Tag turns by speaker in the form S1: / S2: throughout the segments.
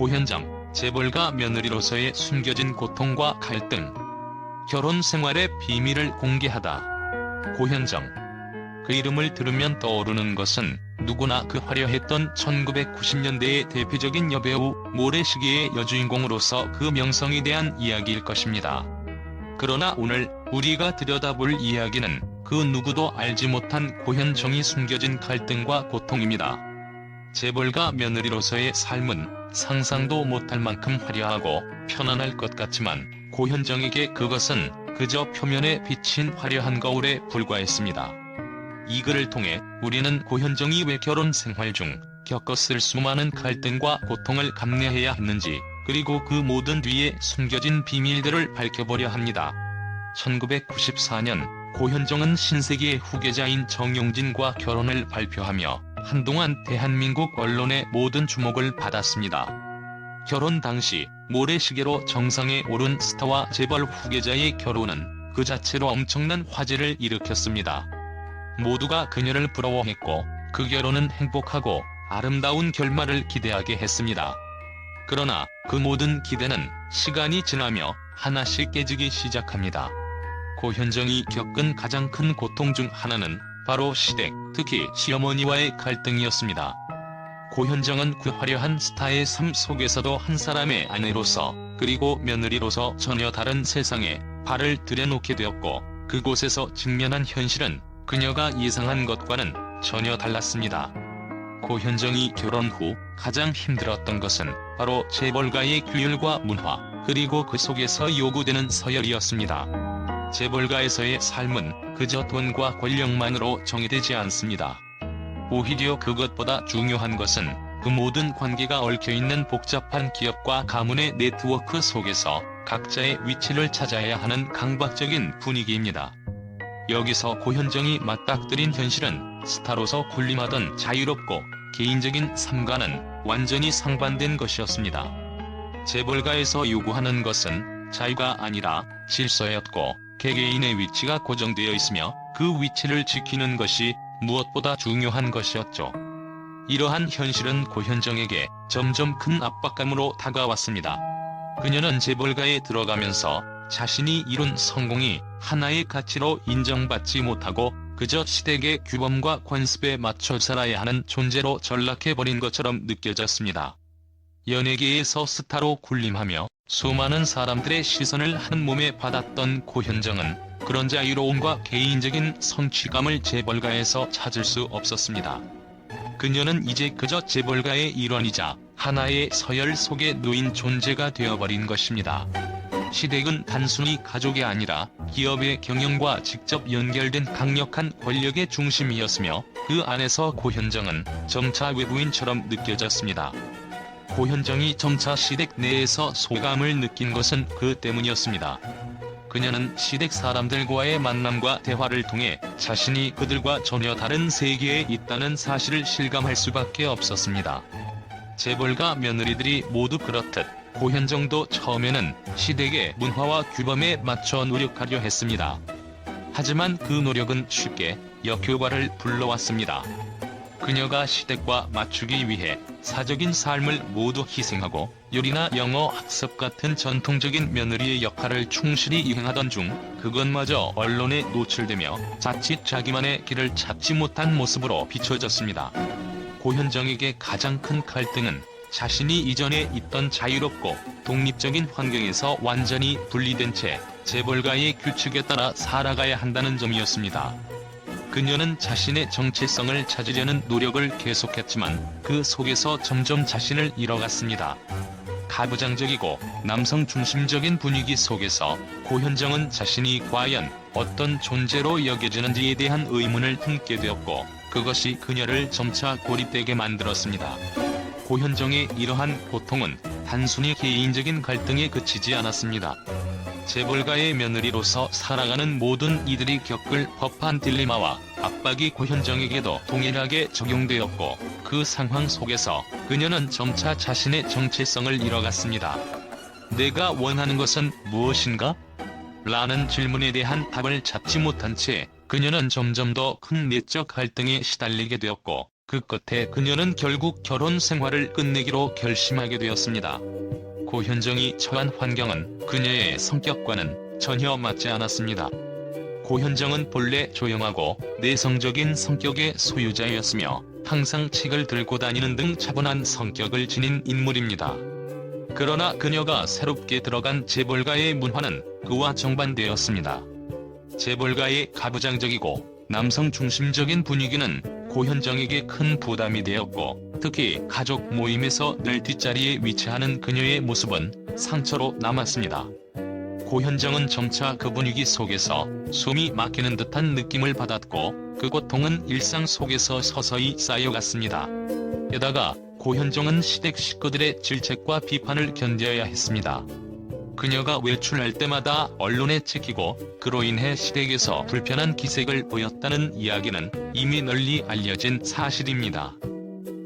S1: 고현정, 재벌가 며느리로서의 숨겨진 고통과 갈등. 결혼 생활의 비밀을 공개하다. 고현정. 그 이름을 들으면 떠오르는 것은 누구나 그 화려했던 1990년대의 대표적인 여배우 모래시계의 여주인공으로서 그 명성에 대한 이야기일 것입니다. 그러나 오늘 우리가 들여다볼 이야기는 그 누구도 알지 못한 고현정이 숨겨진 갈등과 고통입니다. 재벌가 며느리로서의 삶은 상상도 못할 만큼 화려하고 편안할 것 같지만 고현정에게 그것은 그저 표면에 비친 화려한 거울에 불과했습니다. 이 글을 통해 우리는 고현정이 왜 결혼 생활 중 겪었을 수많은 갈등과 고통을 감내해야 했는지 그리고 그 모든 뒤에 숨겨진 비밀들을 밝혀보려 합니다. 1994년 고현정은 신세기의 후계자인 정용진과 결혼을 발표하며 한동안 대한민국 언론의 모든 주목을 받았습니다. 결혼 당시 모래시계로 정상에 오른 스타와 재벌 후계자의 결혼은 그 자체로 엄청난 화제를 일으켰습니다. 모두가 그녀를 부러워했고 그 결혼은 행복하고 아름다운 결말을 기대하게 했습니다. 그러나 그 모든 기대는 시간이 지나며 하나씩 깨지기 시작합니다. 고현정이 겪은 가장 큰 고통 중 하나는 바로 시댁, 특히 시어머니와의 갈등이었습니다. 고현정은 그 화려한 스타의 삶 속에서도 한 사람의 아내로서 그리고 며느리로서 전혀 다른 세상에 발을 들여놓게 되었고 그곳에서 직면한 현실은 그녀가 예상한 것과는 전혀 달랐습니다. 고현정이 결혼 후 가장 힘들었던 것은 바로 재벌가의 규율과 문화, 그리고 그 속에서 요구되는 서열이었습니다. 재벌가에서의 삶은 그저 돈과 권력만으로 정의되지 않습니다. 오히려 그것보다 중요한 것은 그 모든 관계가 얽혀있는 복잡한 기업과 가문의 네트워크 속에서 각자의 위치를 찾아야 하는 강박적인 분위기입니다. 여기서 고현정이 맞닥뜨린 현실은 스타로서 군림하던 자유롭고 개인적인 삶과는 완전히 상반된 것이었습니다. 재벌가에서 요구하는 것은 자유가 아니라 질서였고 개개인의 위치가 고정되어 있으며 그 위치를 지키는 것이 무엇보다 중요한 것이었죠. 이러한 현실은 고현정에게 점점 큰 압박감으로 다가왔습니다. 그녀는 재벌가에 들어가면서 자신이 이룬 성공이 하나의 가치로 인정받지 못하고 그저 시댁의 규범과 관습에 맞춰 살아야 하는 존재로 전락해버린 것처럼 느껴졌습니다. 연예계에서 스타로 군림하며 수많은 사람들의 시선을 한 몸에 받았던 고현정은 그런 자유로움과 개인적인 성취감을 재벌가에서 찾을 수 없었습니다. 그녀는 이제 그저 재벌가의 일원이자 하나의 서열 속에 놓인 존재가 되어버린 것입니다. 시댁은 단순히 가족이 아니라 기업의 경영과 직접 연결된 강력한 권력의 중심이었으며 그 안에서 고현정은 점차 외부인처럼 느껴졌습니다. 고현정이 점차 시댁 내에서 소감을 느낀 것은 그 때문이었습니다. 그녀는 시댁 사람들과의 만남과 대화를 통해 자신이 그들과 전혀 다른 세계에 있다는 사실을 실감할 수밖에 없었습니다. 재벌가 며느리들이 모두 그렇듯 고현정도 처음에는 시댁의 문화와 규범에 맞춰 노력하려 했습니다. 하지만 그 노력은 쉽게 역효과를 불러왔습니다. 그녀가 시댁과 맞추기 위해 사적인 삶을 모두 희생하고 요리나 영어 학습 같은 전통적인 며느리의 역할을 충실히 이행하던 중 그것마저 언론에 노출되며 자칫 자기만의 길을 찾지 못한 모습으로 비춰졌습니다. 고현정에게 가장 큰 갈등은 자신이 이전에 있던 자유롭고 독립적인 환경에서 완전히 분리된 채 재벌가의 규칙에 따라 살아가야 한다는 점이었습니다. 그녀는 자신의 정체성을 찾으려는 노력을 계속했지만 그 속에서 점점 자신을 잃어갔습니다. 가부장적이고 남성 중심적인 분위기 속에서 고현정은 자신이 과연 어떤 존재로 여겨지는지에 대한 의문을 품게 되었고 그것이 그녀를 점차 고립되게 만들었습니다. 고현정의 이러한 고통은 단순히 개인적인 갈등에 그치지 않았습니다. 재벌가의 며느리로서 살아가는 모든 이들이 겪을 법한 딜레마와 압박이 고현정에게도 동일하게 적용되었고 그 상황 속에서 그녀는 점차 자신의 정체성을 잃어갔습니다. 내가 원하는 것은 무엇인가? 라는 질문에 대한 답을 찾지 못한 채 그녀는 점점 더 큰 내적 갈등에 시달리게 되었고 그 끝에 그녀는 결국 결혼 생활을 끝내기로 결심하게 되었습니다. 고현정이 처한 환경은 그녀의 성격과는 전혀 맞지 않았습니다. 고현정은 본래 조용하고 내성적인 성격의 소유자였으며 항상 책을 들고 다니는 등 차분한 성격을 지닌 인물입니다. 그러나 그녀가 새롭게 들어간 재벌가의 문화는 그와 정반대였습니다. 재벌가의 가부장적이고 남성 중심적인 분위기는 고현정에게 큰 부담이 되었고 특히 가족 모임에서 늘 뒷자리에 위치하는 그녀의 모습은 상처로 남았습니다. 고현정은 점차 그 분위기 속에서 숨이 막히는 듯한 느낌을 받았고 그 고통은 일상 속에서 서서히 쌓여갔습니다. 게다가 고현정은 시댁 식구들의 질책과 비판을 견뎌야 했습니다. 그녀가 외출할 때마다 언론에 찍히고 그로 인해 시댁에서 불편한 기색을 보였다는 이야기는 이미 널리 알려진 사실입니다.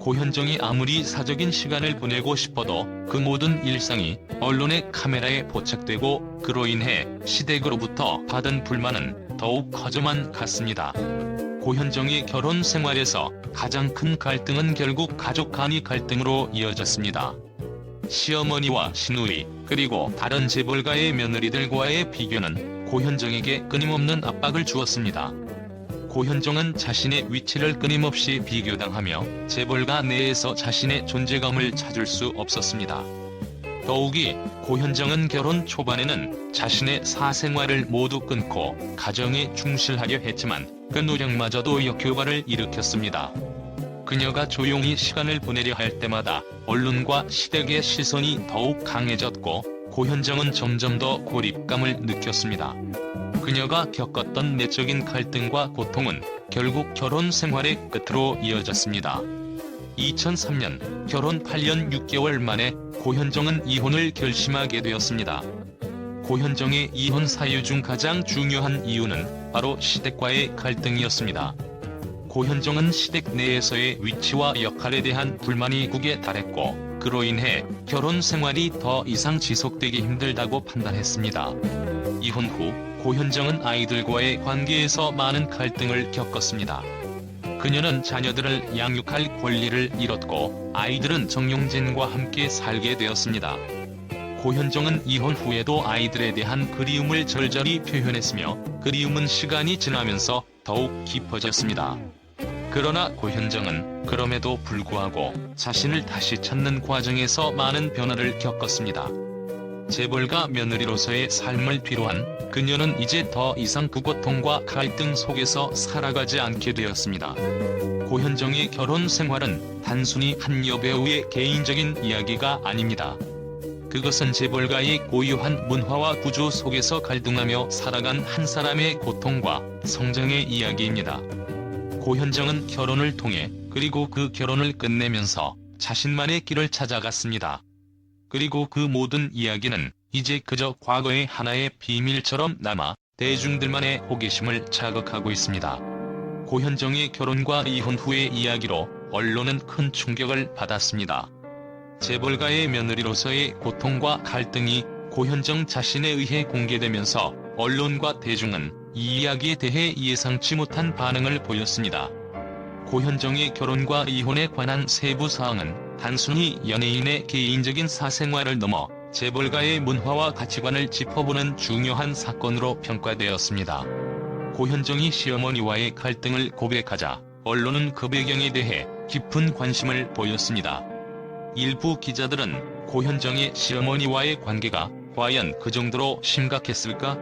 S1: 고현정이 아무리 사적인 시간을 보내고 싶어도 그 모든 일상이 언론의 카메라에 포착되고 그로 인해 시댁으로부터 받은 불만은 더욱 커져만 갔습니다. 고현정의 결혼 생활에서 가장 큰 갈등은 결국 가족 간의 갈등으로 이어졌습니다. 시어머니와 시누이 그리고 다른 재벌가의 며느리들과의 비교는 고현정에게 끊임없는 압박을 주었습니다. 고현정은 자신의 위치를 끊임없이 비교당하며 재벌가 내에서 자신의 존재감을 찾을 수 없었습니다. 더욱이 고현정은 결혼 초반에는 자신의 사생활을 모두 끊고 가정에 충실하려 했지만 그 노력마저도 역효과를 일으켰습니다. 그녀가 조용히 시간을 보내려 할 때마다 언론과 시댁의 시선이 더욱 강해졌고 고현정은 점점 더 고립감을 느꼈습니다. 그녀가 겪었던 내적인 갈등과 고통은 결국 결혼 생활의 끝으로 이어졌습니다. 2003년 결혼 8년 6개월 만에 고현정은 이혼을 결심하게 되었습니다. 고현정의 이혼 사유 중 가장 중요한 이유는 바로 시댁과의 갈등이었습니다. 고현정은 시댁 내에서의 위치와 역할에 대한 불만이 국에 달했고 그로 인해 결혼 생활이 더 이상 지속되기 힘들다고 판단했습니다. 이혼 후 고현정은 아이들과의 관계에서 많은 갈등을 겪었습니다. 그녀는 자녀들을 양육할 권리를 잃었고 아이들은 정용진과 함께 살게 되었습니다. 고현정은 이혼 후에도 아이들에 대한 그리움을 절절히 표현했으며 그리움은 시간이 지나면서 더욱 깊어졌습니다. 그러나 고현정은 그럼에도 불구하고 자신을 다시 찾는 과정에서 많은 변화를 겪었습니다. 재벌가 며느리로서의 삶을 뒤로한 그녀는 이제 더 이상 그 고통과 갈등 속에서 살아가지 않게 되었습니다. 고현정의 결혼 생활은 단순히 한 여배우의 개인적인 이야기가 아닙니다. 그것은 재벌가의 고유한 문화와 구조 속에서 갈등하며 살아간 한 사람의 고통과 성장의 이야기입니다. 고현정은 결혼을 통해 그리고 그 결혼을 끝내면서 자신만의 길을 찾아갔습니다. 그리고 그 모든 이야기는 이제 그저 과거의 하나의 비밀처럼 남아 대중들만의 호기심을 자극하고 있습니다. 고현정의 결혼과 이혼 후의 이야기로 언론은 큰 충격을 받았습니다. 재벌가의 며느리로서의 고통과 갈등이 고현정 자신에 의해 공개되면서 언론과 대중은 이 이야기에 대해 예상치 못한 반응을 보였습니다. 고현정의 결혼과 이혼에 관한 세부 사항은 단순히 연예인의 개인적인 사생활을 넘어 재벌가의 문화와 가치관을 짚어보는 중요한 사건으로 평가되었습니다. 고현정이 시어머니와의 갈등을 고백하자 언론은 그 배경에 대해 깊은 관심을 보였습니다. 일부 기자들은 고현정의 시어머니와의 관계가 과연 그 정도로 심각했을까?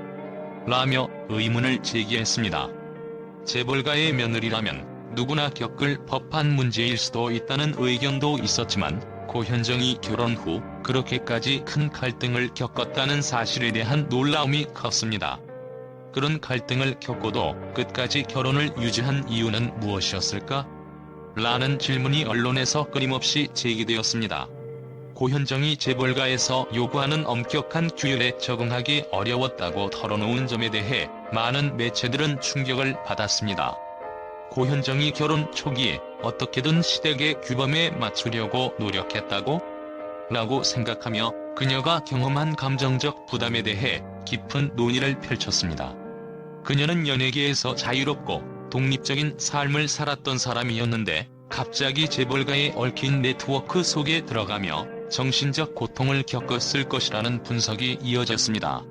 S1: 라며 의문을 제기했습니다. 재벌가의 며느리라면 누구나 겪을 법한 문제일 수도 있다는 의견도 있었지만 고현정이 결혼 후 그렇게까지 큰 갈등을 겪었다는 사실에 대한 놀라움이 컸습니다. 그런 갈등을 겪고도 끝까지 결혼을 유지한 이유는 무엇이었을까? 라는 질문이 언론에서 끊임없이 제기되었습니다. 고현정이 재벌가에서 요구하는 엄격한 규율에 적응하기 어려웠다고 털어놓은 점에 대해 많은 매체들은 충격을 받았습니다. 고현정이 결혼 초기에 어떻게든 시댁의 규범에 맞추려고 노력했다고? 라고 생각하며 그녀가 경험한 감정적 부담에 대해 깊은 논의를 펼쳤습니다. 그녀는 연예계에서 자유롭고 독립적인 삶을 살았던 사람이었는데 갑자기 재벌가에 얽힌 네트워크 속에 들어가며 정신적 고통을 겪었을 것이라는 분석이 이어졌습니다.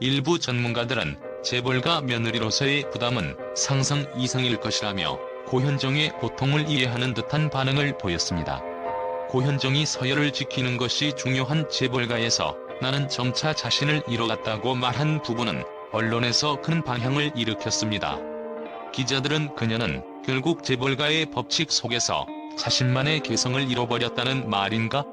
S1: 일부 전문가들은 재벌가 며느리로서의 부담은 상상 이상일 것이라며 고현정의 고통을 이해하는 듯한 반응을 보였습니다. 고현정이 서열을 지키는 것이 중요한 재벌가에서 나는 점차 자신을 잃어갔다고 말한 부분은 언론에서 큰 방향을 일으켰습니다. 기자들은 그녀는 결국 재벌가의 법칙 속에서 자신만의 개성을 잃어버렸다는 말인가?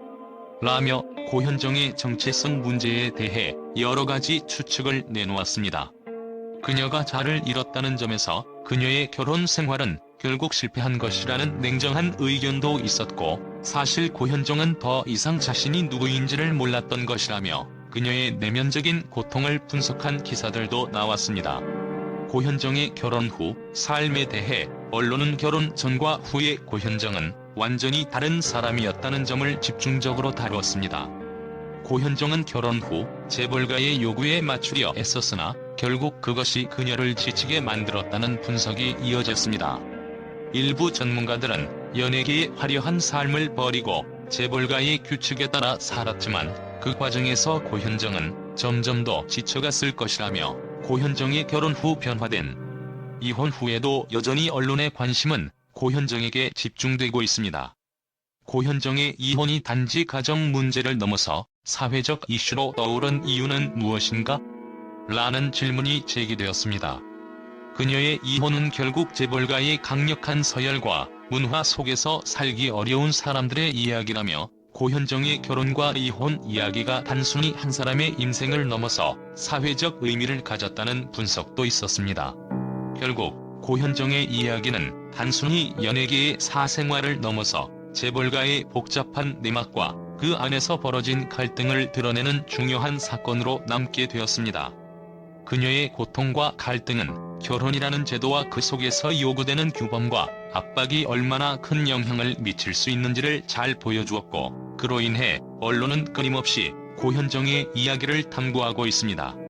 S1: 라며 고현정의 정체성 문제에 대해 여러 가지 추측을 내놓았습니다. 그녀가 자를 잃었다는 점에서 그녀의 결혼 생활은 결국 실패한 것이라는 냉정한 의견도 있었고 사실 고현정은 더 이상 자신이 누구인지를 몰랐던 것이라며 그녀의 내면적인 고통을 분석한 기사들도 나왔습니다. 고현정의 결혼 후 삶에 대해 언론은 결혼 전과 후의 고현정은 완전히 다른 사람이었다는 점을 집중적으로 다루었습니다. 고현정은 결혼 후 재벌가의 요구에 맞추려 애썼으나 결국 그것이 그녀를 지치게 만들었다는 분석이 이어졌습니다. 일부 전문가들은 연예계의 화려한 삶을 버리고 재벌가의 규칙에 따라 살았지만 그 과정에서 고현정은 점점 더 지쳐갔을 것이라며 고현정의 결혼 후 변화된 이혼 후에도 여전히 언론의 관심은 고현정에게 집중되고 있습니다. 고현정의 이혼이 단지 가정 문제를 넘어서 사회적 이슈로 떠오른 이유는 무엇인가? 라는 질문이 제기되었습니다. 그녀의 이혼은 결국 재벌가의 강력한 서열과 문화 속에서 살기 어려운 사람들의 이야기라며 고현정의 결혼과 이혼 이야기가 단순히 한 사람의 인생을 넘어서 사회적 의미를 가졌다는 분석도 있었습니다. 결국 고현정의 이야기는 단순히 연예계의 사생활을 넘어서 재벌가의 복잡한 내막과 그 안에서 벌어진 갈등을 드러내는 중요한 사건으로 남게 되었습니다. 그녀의 고통과 갈등은 결혼이라는 제도와 그 속에서 요구되는 규범과 압박이 얼마나 큰 영향을 미칠 수 있는지를 잘 보여주었고, 그로 인해 언론은 끊임없이 고현정의 이야기를 탐구하고 있습니다.